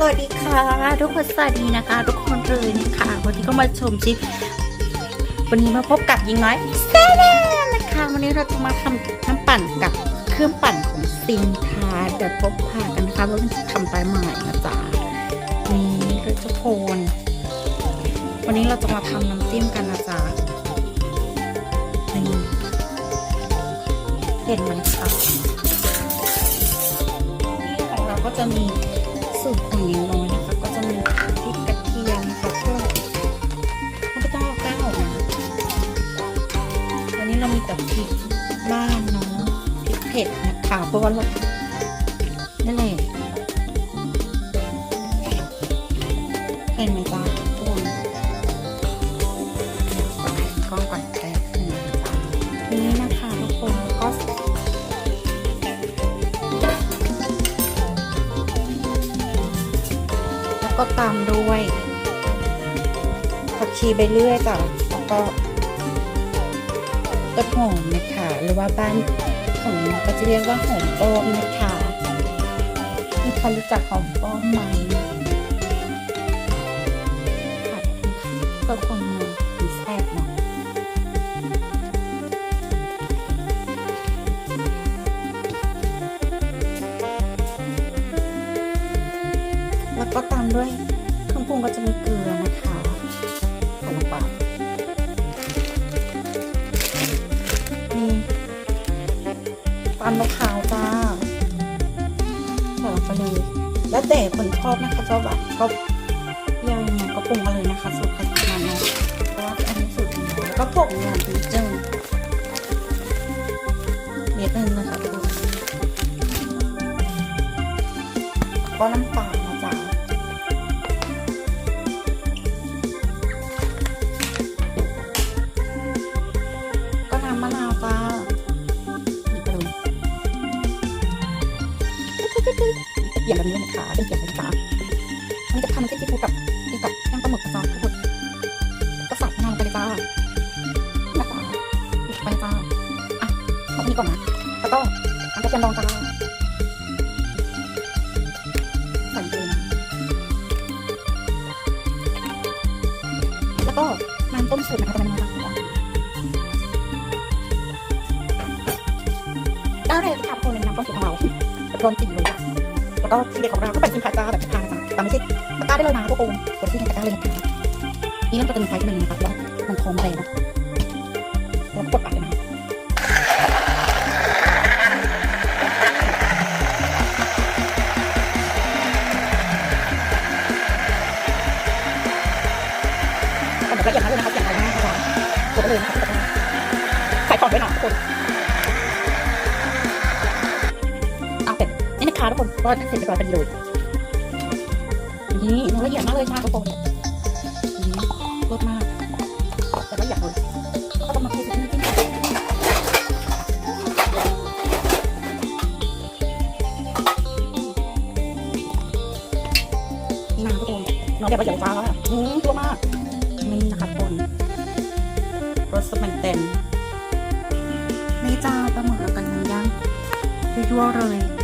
สวัสดีค่ะ ทุกคนสวัสดีนะคะ ทุกคนเลยนะคะวันนี้ก็มาชมชิปวันนี้มาพบกับยิงน้อยแซ่แน่นะคะวันนี้เราจะมาทำน้ำปั่นกับเครื่องปั่นของซินทาเดี๋ยวพบพากันนะคะว่ามันจะทำไปใหม่นะจ๊ะนี่เลยทุกคนวันนี้เราจะมาทำน้ำจิ้มกันนะจ๊ะนี่เห็นไหมคะนี่ของเราก็จะมี สูตรของนิ้วน้อยนะคะก็จะมีพริกกระเทียมค่ะเพื่อข้าพเจ้าก้าวนะวันนี้เรามีแต่พริกบ้านเนาะพริกเผ็ดนะคะเพราะว่าเรานั่นแหละเห็นไหมจ๊ะทุกคนกล้องก่อน ก็ตามด้วยผักชีไปเรื่อยจ้ะแล้วก็ต้นหอมนะคะ หรือว่าบ้านของเราก็จะเรียกว่าหอมป้อมนะคะมีใครรู้จักหอมป้อมไหมผัดเพื่อคง ด้วยเครื่องปรุงก็จะมีเกลือนะคะใส่ลงไปนี่ตามมะพร้าวจ้าใส่ลงไปเลยแล้วแต่คนชอบนะคะชอบแบบชอบเปรี้ยวยังไงก็ปรุงมาเลยนะคะสูตรใครสูตรมันเนาะเพราะว่าอันนี้สูตรของเราแล้วก็ผงงานดีเจิ้งเม็ดนึงนะคะทุกคนก็น้ำตาละนาวจ้านี่ไปดูเกี่ยวแบบนี้เลยนะคะเป็นเกี่ยวกับจ้ามันจะทำให้จิ้มกับกินกับแกงปลาหมึกจ้าทุกคนก็ใส่มะนาวไปเลยจ้านะจ๊ะปิดไปจ้าอะเอาอันนี้ก่อนนะแล้วก็อันกระเทียมดองจ้าใส่เลยนะแล้วก็น้ำต้มสุกนะคะจะเป็นน้ำ แล้วก็ที่เด็ดของเราก็เป็นสินค้าจ้าแบบทางจ้าแต่ไม่ใช่ตะกร้าได้เลยนะทุกคนกดที่ตะกร้าเลยนะคะนี่มันก็จะมีไฟขึ้นมาเลยนะคะแล้วมันโคมแรงแล้วกดปัดเลยนะแต่ละเอียดมากเลยนะคะอย่างไรมากนะคะกดเลยนะคะใส่ของด้วยนะทุกคน นี่นกคนก็เสร็จเรียบร้อยเป็นเลยนี่มันละเอียดมากเลยค่ะทุกคนนี่รสมากแต่ละเอียดเลยก็ต้องมาคิดนิดนึงนี่นะทุกคนน้องแบบละเอียดจ้าอืมตัวมากนี่นะคะทุกคนรสมันเต็มนี่จ้าปลาหมึกแล้วกันย่างยั่วเลย